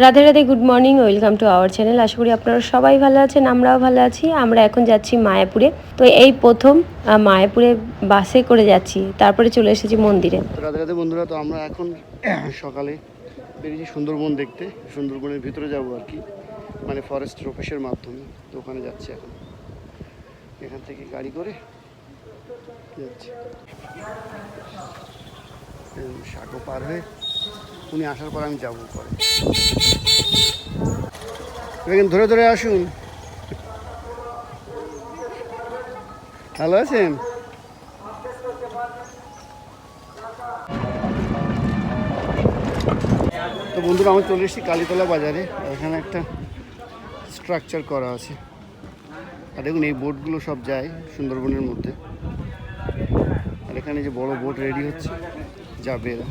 Radhe Radhe good morning welcome to our channel আশা করি আপনারা সবাই ভালো আছেন, আমরাও ভালো আছি। আমরা এখন যাচ্ছি মায়াপুরে। তো এই প্রথম মায়াপুরে বাসে করে যাচ্ছি। তারপরে চলে এসেছি মন্দিরে। রাধে রাধে বন্ধুরা, তো আমরা এখন সকালে বেরিয়েছি সুন্দরবন দেখতে। সুন্দরবনের ভিতরে যাব আর কি। মানে ফরেস্ট অফিসের মাধ্যমে। তো ওখানে যাচ্ছি এখন। এখান থেকে গাড়ি করে যাচ্ছি। সাঁকো পার হয়ে উনি আসার পর আমি যাব পরে। এখানে ধরে ধরে আসুন। ভালো আছেন? তো বন্ধুরা, আমি চলে এসেছি কালীতলা বাজারে। এখানে একটা স্ট্রাকচার করা আছে। আর দেখুন, এই বোটগুলো সব যায় সুন্দরবনের মধ্যে। আর এখানে যে বড় বোট রেডি হচ্ছে, যাবে এরা।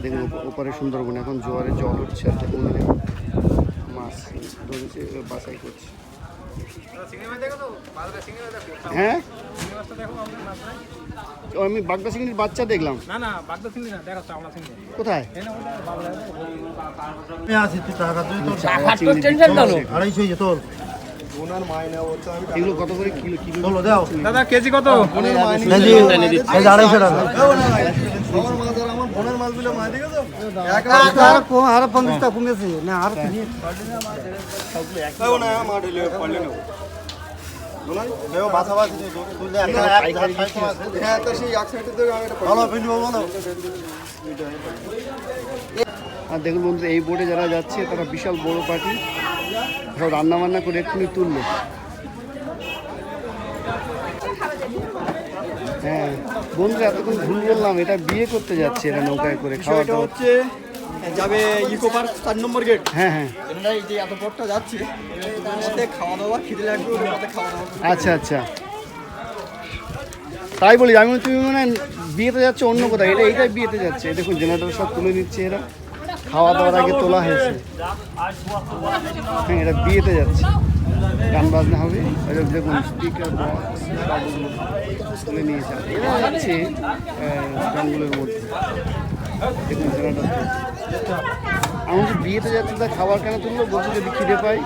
আর দেখুন ওপ- ওপারে সুন্দরবন এখন জোয়ারে জল উঠছে আর দেখুন মাছ ধরেছে বাছাই করছে। হ্যাঁ? আমি বাগদা চিংড়ির বাচ্চা দেখলাম। না না বাগদা চিংড়ি না দেখো চাওড়া চিংড়ি কোথায়? আমি তুই টাকা তুই তোর আড়াইশো হয়েছে তোর। এগুলো কত করে কিলো কিলো? দাও। দাদা কেজি কত? এই যে এই যে আড়াইশো টাকা। আর পঞ্চাশ টাকা কমেছে। না আর ভালো ফেলব বলো। আর দেখুন বন্ধু এই বোটে যারা যাচ্ছে তারা বিশাল বড় পার্টি সব রান্না বান্না করে এক্ষুনি তুললো। হ্যাঁ বন্ধু এতক্ষণ ভুল বললাম এটা বিয়ে করতে যাচ্ছে এটা নৌকায় করে খাওয়া দাওয়া হচ্ছে যাবে ইকো পার্ক চার নম্বর গেট। হ্যাঁ হ্যাঁ। এই যে এত পথটা যাচ্ছে খাওয়া দাওয়া খিদে লাগবে খাওয়া দাওয়া আচ্ছা আচ্ছা। তাই বলি আমি তুমি মানে বিয়েতে যাচ্ছে অন্য কোথায় এটা এইটাই বিয়েতে যাচ্ছে। দেখুন জেনারেটর সব তুলে নিচ্ছে এরা। খাওয়া দাওয়ার আগে তোলা হয়েছে। হ্যাঁ এটা বিয়েতে যাচ্ছে। গান বাজনা হবে। দেখুন স্পিকার বক্স তুলে নিয়েছে আর এরা যাচ্ছে জঙ্গলের মধ্যে। দেখুন জেনারেটর আমি বিয়েতে যাচ্ছে তা খাবার কেন তুললো বলছে যদি খিদে পাই।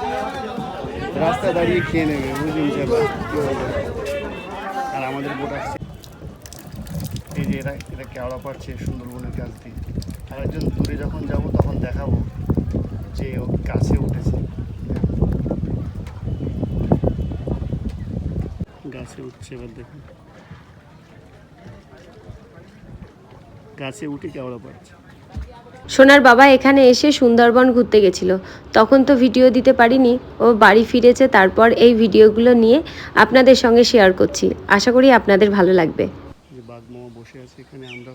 রাস্তায় দাঁড়িয়ে খেয়ে নেবে বুঝলি ইনশাল্লাহ কি আর আমাদের বোট আসছে। এই যে এরা এরা কেওড়া পাচ্ছে সুন্দরবনের গাছ দিয়ে। আর একজন দূরে যখন যাব, তখন দেখাবো যে ও গাছে উঠেছে গাছে উঠছে এবার দেখুন। গাছে উঠে কেওড়া পাচ্ছে। সোনার বাবা এখানে এসে সুন্দরবন ঘুরতে গেছিল। তখন তো ভিডিও দিতে পারিনি ও বাড়ি ফিরেছে তারপর এই ভিডিওগুলো নিয়ে আপনাদের সঙ্গে শেয়ার করছি। আশা করি আপনাদের ভালো লাগবে। যে বাঘমামা বসে আছে এখানে আমরা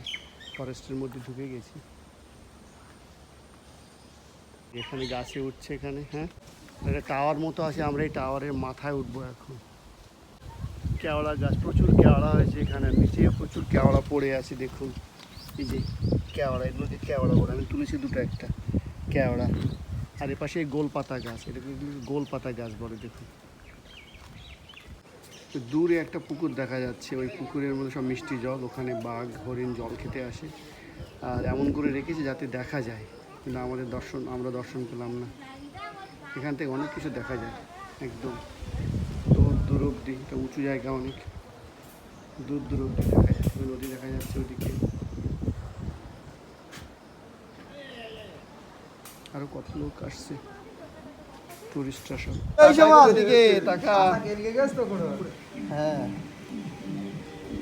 ফরেস্টের মধ্যে ঢুকে গেছি। এখানে গাছে উঠছে এখানে হ্যাঁ? একটা টাওয়ার মতো আছে আমরা এই টাওয়ারের মাথায় উঠবো এখন। কেওড়া গাছ, প্রচুর কেওড়া হয়েছে এখানে। নিচে প্রচুর কেওড়া পড়ে আছে, দেখুন। এই যে কেওড়া, এগুলোকে কেওড়া বলে। আমি তুলেছি দুটো একটা কেওড়া। আর এপাশে গোলপাতা গাছ, এটাকে গোলপাতা গাছ বলে, দেখুন। দূরে একটা পুকুর দেখা যাচ্ছে। ওই পুকুরের মধ্যে সব মিষ্টি জল, ওখানে বাঘ, হরিণ জল খেতে আসে। আর এমন করে রেখেছে যাতে দেখা যায়। কিন্তু আমাদের দর্শন, আমরা দর্শন পেলাম না। এখান থেকে অনেক কিছু দেখা যায়, একদম। দূর অব্দি এটা উঁচু জায়গা অনেক। দূর দূর অব্দি দেখা যাচ্ছে ওই নদী দেখা যাচ্ছে ওদিকে আরও কত লোক আসছে টুরিস্টরা সব ওদিকে টাকা হ্যাঁ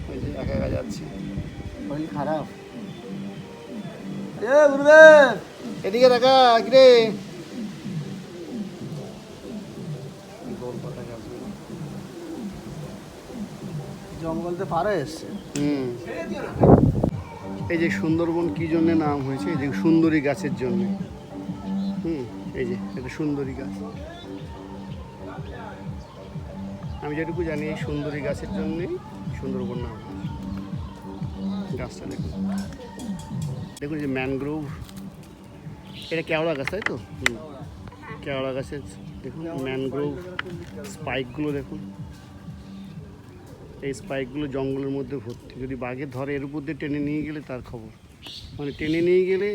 ওই যে একা যাচ্ছে। শরীর খারাপ। এ গুরুদেব! এদিকে দেখা কিরে? জঙ্গলতে পারে এসছে। এই যে সুন্দরবন কি জন্য নাম হয়েছে? এই যে সুন্দরী গাছের জন্য। হুম, এই যে এটা সুন্দরী গাছ। আমি যেটুকু জানি, এই সুন্দরী গাছের জন্যই সুন্দরবন নাম গাছটা দেখুন। দেখুন যে ম্যানগ্রোভ। এটা কেওড়া গাছ, তাই তো? হুম। কেওড়া গাছের, দেখুন, ম্যানগ্রোভ স্পাইকগুলো দেখুন। এই স্পাইকগুলো জঙ্গলের মধ্যে ভর্তি। যদি বাঘে ধরে, এর উপর দিয়ে টেনে নিয়ে গেলে তার খবর। মানে টেনে নিয়ে গেলে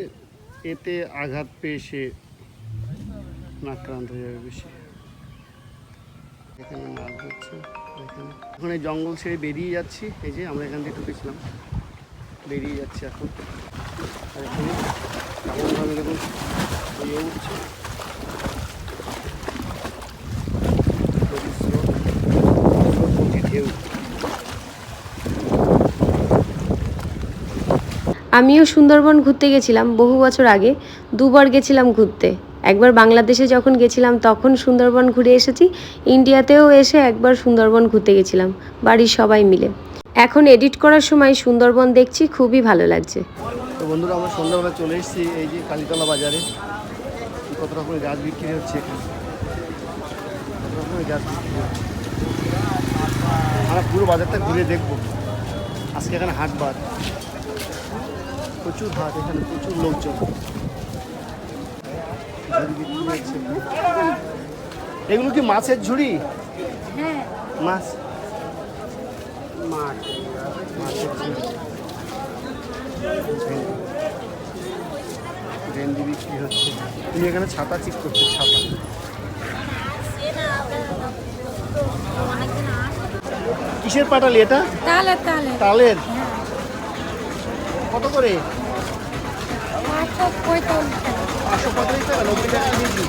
এতে আঘাত পেয়ে সে আক্রান্ত হয়ে যাবে বেশি। এখানে মাছ হচ্ছে এখানে। এই জঙ্গল ছেড়ে বেরিয়ে যাচ্ছি। এই যে আমরা এখান থেকে ঢুকেছিলাম। বেরিয়ে যাচ্ছি এখন। আর এখানে কেমনভাবে দেখুন উঠছে। আমিও সুন্দরবন ঘুরতে গেছিলাম বহু বছর আগে, দুবার গেছিলাম ঘুরতে। একবার বাংলাদেশে যখন গেছিলাম, তখন সুন্দরবন ঘুরে এসেছি, ইন্ডিয়াতেও এসে একবার সুন্দরবন ঘুরতে গেছিলাম, বাড়ির সবাই মিলে। এখন এডিট করার সময় সুন্দরবন দেখছি, খুবই ভালো লাগছে। বন্ধুরা, আমরা সন্ধ্যাবেলা চলে এসেছি এই যে কালীতলা বাজারে। কত রকমের গাছ বিক্রি হচ্ছে এখানে। পুরো বাজারটা ঘুরে দেখব। আজকে এখানে হাট বার প্রচুর হাট এখানে প্রচুর লোকজন। ঝুড়ি বিক্রি হচ্ছে এগুলো কি মাছের ঝুড়ি? মাছ। মাছ। ভেন্ডি বিক্রি হচ্ছে। তুমি এখানে ছাতা চিক করছে ছাতা। কিসের পাটালি এটা? তাহলে তালের? কত করে? পাঁচশো পঁয়তাল্লিশ টাকা পাঁচশো পঁয়তাল্লিশ টাকা নব্বই টাকা কেজি।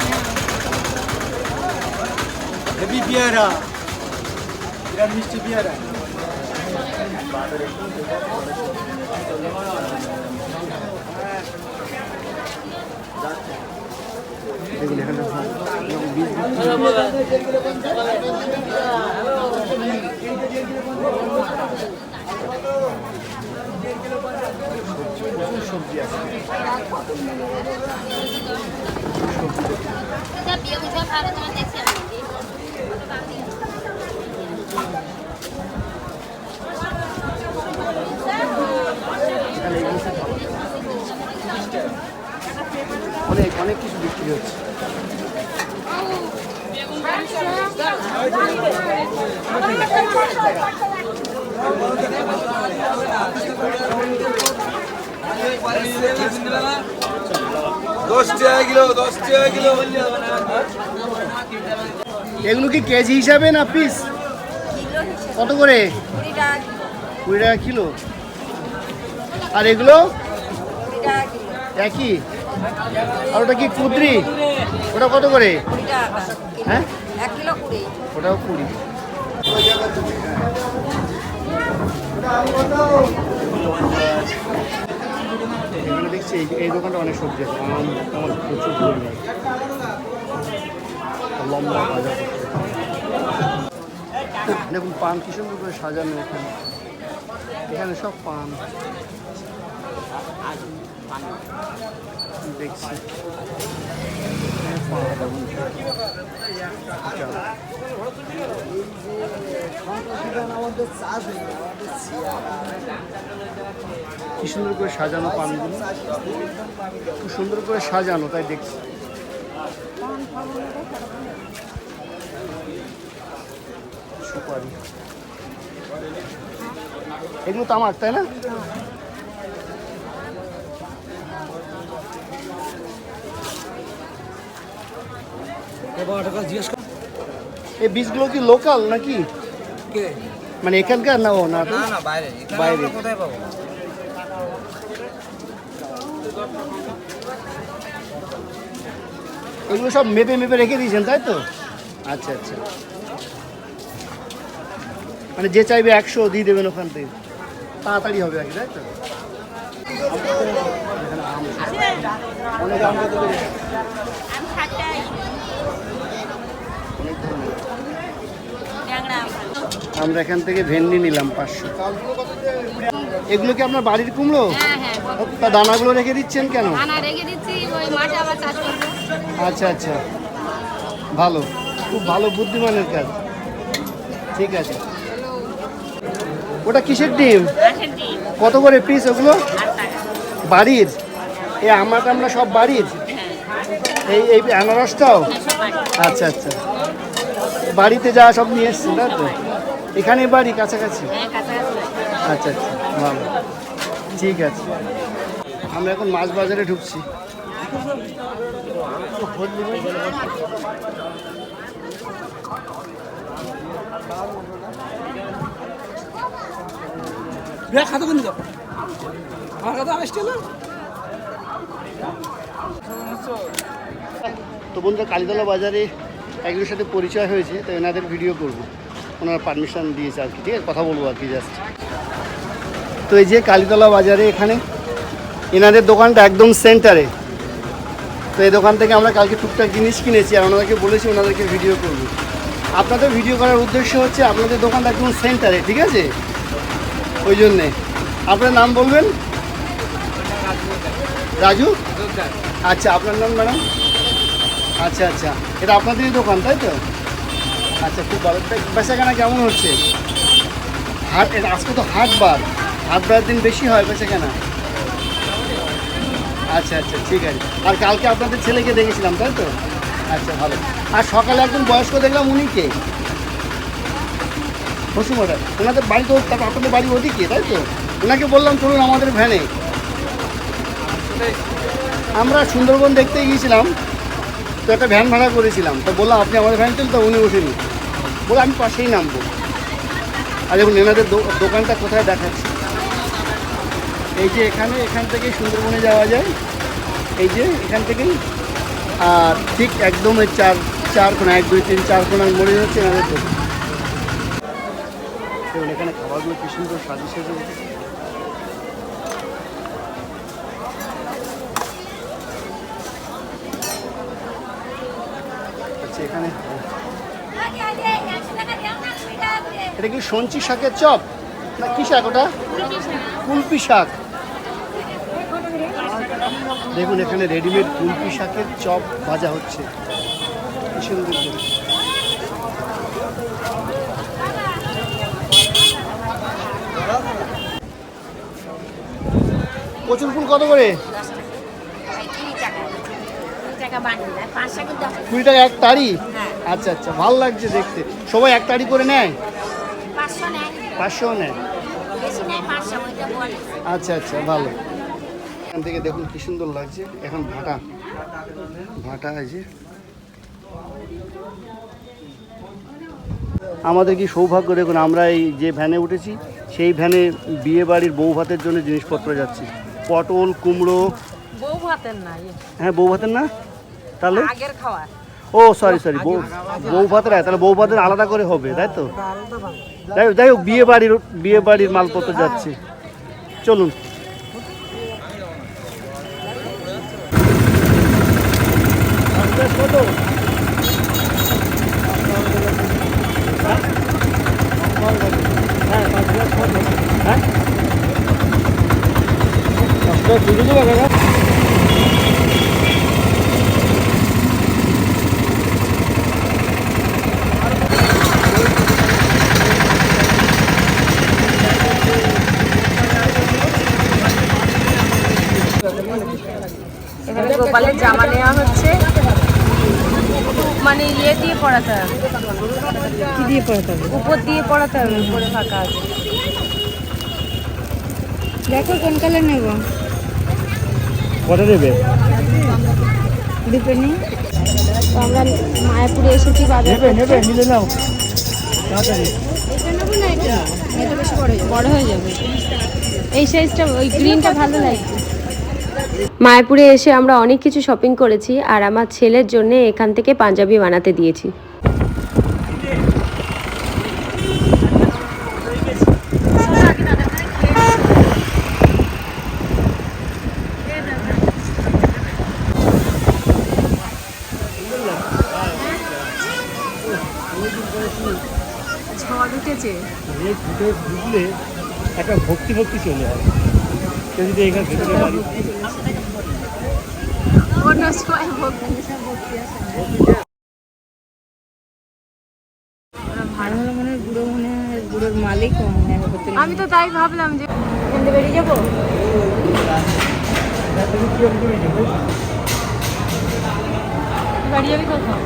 হেভি পেয়ারা। এটা মিষ্টি পেয়ারা। দেখুন এখানে বীজ বিক্রি প্রচুর সবজি আছে। অনেক অনেক কিছু বিক্রি হচ্ছে। কিলো এগুলো কি কেজি হিসাবে না পিস কত করে? কুড়ি টাকা কিলো। আর এগুলো? একই? আর ওটা কি কুদ্রি? ওটা কত করে? হ্যাঁ? ওটাও কুড়ি। এখানে দেখছি, এই- দোকানটা অনেক সবজি আছে। আম আমার প্রচুর পরিমাণ লম্বা বাজার। দেখুন, পান কি সুন্দর করে সাজানো এখানে। এখানে সব পান। দেখছি। কি সুন্দর করে সাজানো পানগুলো। খুব সুন্দর করে সাজানো, তাই দেখছি। সুপারি। এগুলো তামাক তাই না? এই বীজগুলো কি লোকাল নাকি? মানে এখানকার না ও না? বাইরে। বাইরে। কোথায় পাবো? এগুলো সব মেপে মেপে রেখে দিয়েছেন তাই তো? আচ্ছা আচ্ছা। মানে যে চাইবে একশো দিয়ে দেবেন ওখান থেকে। তাড়াতাড়ি হবে আর কি তাই তো? অনেক আমরা এখান থেকে ভেন্ডি নিলাম পাঁচশো। এগুলো কি আপনার বাড়ির কুমড়ো? হ্যাঁ হ্যাঁ তা দানাগুলো রেখে দিচ্ছেন কেন? আচ্ছা আচ্ছা। ভালো খুব ভালো বুদ্ধিমানের কাজ। ঠিক আছে। ওটা কিসের ডিম? কত করে পিস ওগুলো? বাড়ির? এই আমরা আমরা সব বাড়ির? এই এই আনারসটাও আচ্ছা আচ্ছা। বাড়িতে যা সব নিয়ে এসছি তাই তো? এখানে বাড়ি কাছাকাছি? আচ্ছা আচ্ছা ভালো। ঠিক আছে। আমরা এখন মাছ বাজারে ঢুকছি। আমার আসছে না তো বন্ধুরা কালীতলা বাজারে একজনের সাথে পরিচয় হয়েছে তো এনাদের ভিডিও করব। ওনারা পারমিশন দিয়েছে আর কি ঠিক আছে? কথা বলব আর কি জাস্ট তো এই যে কালীতলা বাজারে এখানে এনাদের দোকানটা একদম সেন্টারে তো এই দোকান থেকে আমরা কালকে টুকটাক জিনিস কিনেছি আর ওনাদেরকে বলেছি ওনাদেরকে ভিডিও করব। আপনাদের ভিডিও করার উদ্দেশ্য হচ্ছে আপনাদের দোকানটা একদম সেন্টারে ঠিক আছে? ওই জন্যে। আপনার নাম বলবেন? রাজু? আচ্ছা আপনার নাম ম্যাডাম? আচ্ছা আচ্ছা। এটা আপনাদেরই দোকান তাই তো? আচ্ছা খুব ভালো। বেচাকেনা কেমন হচ্ছে? হাট আজকে তো হাট বার। হাট বার দিন বেশি হয় বেচাকেনা আচ্ছা আচ্ছা ঠিক আছে। আর কালকে আপনাদের ছেলেকে দেখেছিলাম, তাই তো? আচ্ছা ভালো। আর সকালে একজন বয়স্ক দেখলাম, উনি কে? বসুমঠা ওনাদের বাড়ি তো, তারপর আপনাদের বাড়ি ওদিকে, তাই তো? ওনাকে বললাম, চলুন আমাদের ভ্যানে। আমরা সুন্দরবন দেখতে গিয়েছিলাম। তো একটা ভ্যান ভাড়া করেছিলাম। তো বললাম, আপনি আমাদের ভ্যান চলুন তো উনি ওঠেনি। বলে, আমি পাশেই নামবো। আর দেখুন, এনাদের দোকানটা কোথায় দেখাচ্ছি। এই যে এখানে, এখান থেকে সুন্দরবনে যাওয়া যায়। এই যে এখান থেকেই। আর ঠিক একদম এই চার চার কোনা এক, দুই, তিন চার কোনার মরে যাচ্ছে এনাদের দোকান। এখানে খাবারগুলো কি সুন্দর সাজিয়ে সেজে এখানে এটা কি সঞ্চি শাকের চপ? না কি শাক ওটা? কুলপি শাক। দেখুন, এখানে রেডিমেড কুলপি শাকের চপ ভাজা হচ্ছে। সুন্দর কচুর ফুল কত করে? কুড়ি টাকা এক তাড়ি আচ্ছা আচ্ছা ভালো লাগছে দেখতে। সবাই এক তাড়ি করে নেয়? পাঁচশো নেয়। আচ্ছা আচ্ছা ভালো। এখান থেকে দেখুন কি সুন্দর লাগছে। এখন ভাটা। ভাটা আছে আমাদের কি সৌভাগ্য? দেখুন আমরা এই যে ভ্যানে উঠেছি সেই ভ্যানে বিয়ে বাড়ির বউ ভাতের জন্য জিনিসপত্র যাচ্ছি। পটল কুমড়ো। বউ ভাতের না ইয়ে, হ্যাঁ বউ ভাতের না? তাহলে? আগের খাওয়া। ও সরি সরি বউ বউ ভাতের হয়, তাহলে বউ ভাতের আলাদা করে হবে তাই তো? যাই হোক বিয়ে বাড়ির বিয়ে বাড়ির মালপত্র যাচ্ছে। চলুন এখানে গোপালের জামা নেওয়া হচ্ছে। মানে ইয়ে দিয়ে পড়াতে হবে। কি দিয়ে পড়াতে হবে? উপর দিয়ে পড়াতে হবে উপরে ফাঁকা আছে। দেখো কোন কালার নেব। কটা নেবে? দুটো নিই। তো আমরা মায়াপুরে এসেছি বাজার নেবে নেবে নিলে নাও। তাড়াতাড়ি। এটা নেব না এটা এটা বেশি বড় হয়ে বড় হয়ে যাবে। এই সাইজটা ওই গ্রিনটা ভালো লাগছে। মায়াপুরে এসে আমরা অনেক কিছু শপিং করেছি আর আমার ছেলের জন্য এখান থেকে পাঞ্জাবি বানাতে দিয়েছি। একটা ভক্তি ভক্তি চলে আসে। যদি এখানে ভেতরে বাড়ি অন্য সময় ভক্তি ভালো হলো মনে হয় বুড়ো মনে হয় বুড়োর মালিক মনে হয় হোটেল আমি তো তাই ভাবলাম যে বেরিয়ে যাব। বাড়ি যাবি কোথাও?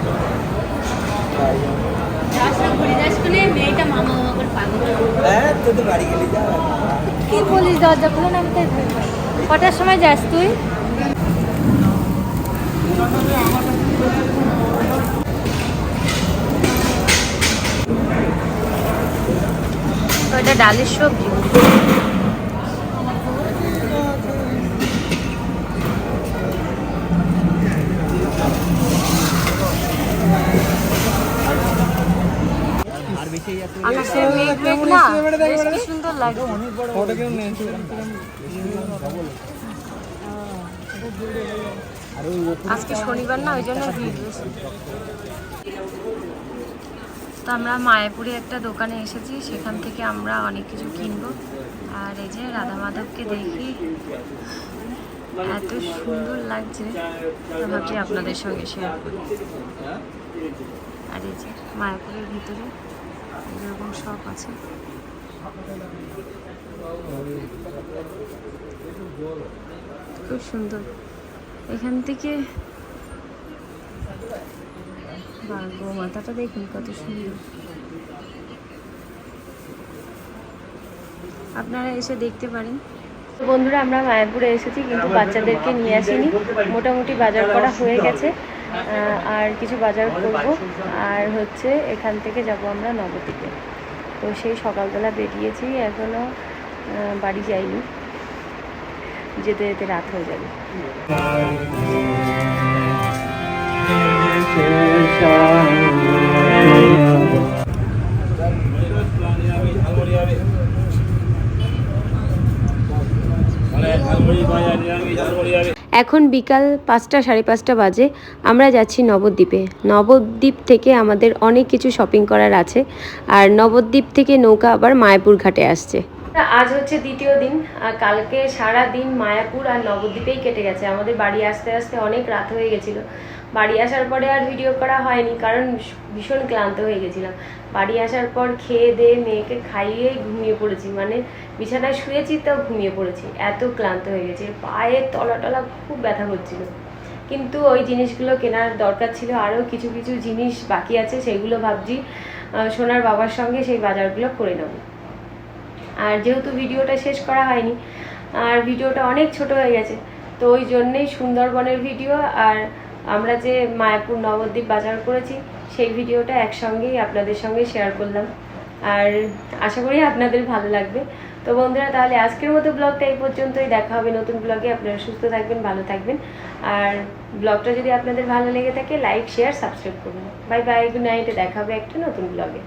হ্যাঁ কি বলিস দরজা খুলে নামতে কটার সময় যাস তুই? ওটা ডালের সবজি। আকাশের মেঘ মেঘ না আজকে শনিবার না, ওই জন্য তো আমরা মায়াপুরে একটা দোকানে এসেছি, সেখান থেকে আমরা অনেক কিছু কিনবো। আর এই যে রাধা মাধবকে দেখি, এত সুন্দর লাগছে। ভাবছি আপনাদের সঙ্গে শেয়ার করি। আর এই যে মায়াপুরের ভিতরে এরকম সব আছে। খুব সুন্দর। এখান থেকে মাথাটা দেখুন কত সুন্দর। আপনারা এসে দেখতে পারেন। বন্ধুরা, আমরা মায়াপুরে এসেছি, কিন্তু বাচ্চাদেরকে নিয়ে আসিনি। মোটামুটি বাজার করা হয়ে গেছে। আর কিছু বাজার করব। আর হচ্ছে এখান থেকে যাব আমরা নবদ্বীপে। তো সেই সকালবেলা বেরিয়েছি এখনও বাড়ি যাইনি। যেতে যেতে রাত হয়ে যাবে। এখন বিকাল পাঁচটা, সাড়ে পাঁচটা বাজে। আমরা যাচ্ছি নবদ্বীপে। নবদ্বীপ থেকে আমাদের অনেক কিছু শপিং করার আছে। আর নবদ্বীপ থেকে নৌকা আবার মায়াপুর ঘাটে আসছে। আজ হচ্ছে দ্বিতীয় দিন। কালকে সারা দিন মায়াপুর আর নবদ্বীপেই কেটে গেছে। আমাদের বাড়ি আসতে আসতে অনেক রাত হয়ে গেছিল। বাড়ি আসার পরে আর ভিডিও করা হয়নি, কারণ ভীষণ ক্লান্ত হয়ে গেছিলাম। বাড়ি আসার পর খেয়ে দিয়ে মেয়েকে খাইয়ে ঘুমিয়ে পড়েছি। মানে বিছানায় শুয়েছি তাও ঘুমিয়ে পড়েছি। এত ক্লান্ত হয়ে গেছে। পায়ের তলা টলা খুব ব্যথা করছিল। কিন্তু ওই জিনিসগুলো কেনার দরকার ছিল। আরও কিছু কিছু জিনিস বাকি আছে, সেগুলো ভাবছি সোনার বাবার সঙ্গে সেই বাজারগুলো করে নেব। আর যেহেতু ভিডিওটা শেষ করা হয়নি, আর ভিডিওটা অনেক ছোট হয়ে গেছে, তো ওই জন্যেই সুন্দরবনের ভিডিও আর আমরা যে মায়াপুর নবদ্বীপ বাজার করেছি, সেই ভিডিওটা একসঙ্গেই আপনাদের সঙ্গে শেয়ার করলাম। আর আশা করি আপনাদের ভালো লাগবে। তো বন্ধুরা, তাহলে আজকের মতো ব্লগটা এই পর্যন্তই, দেখা হবে নতুন ব্লগে আপনারা সুস্থ থাকবেন, ভালো থাকবেন। আর ব্লগটা যদি আপনাদের ভালো লেগে থাকে লাইক শেয়ার সাবস্ক্রাইব করুন। বাই বাই গুড নাইটে দেখা হবে একটা নতুন ব্লগে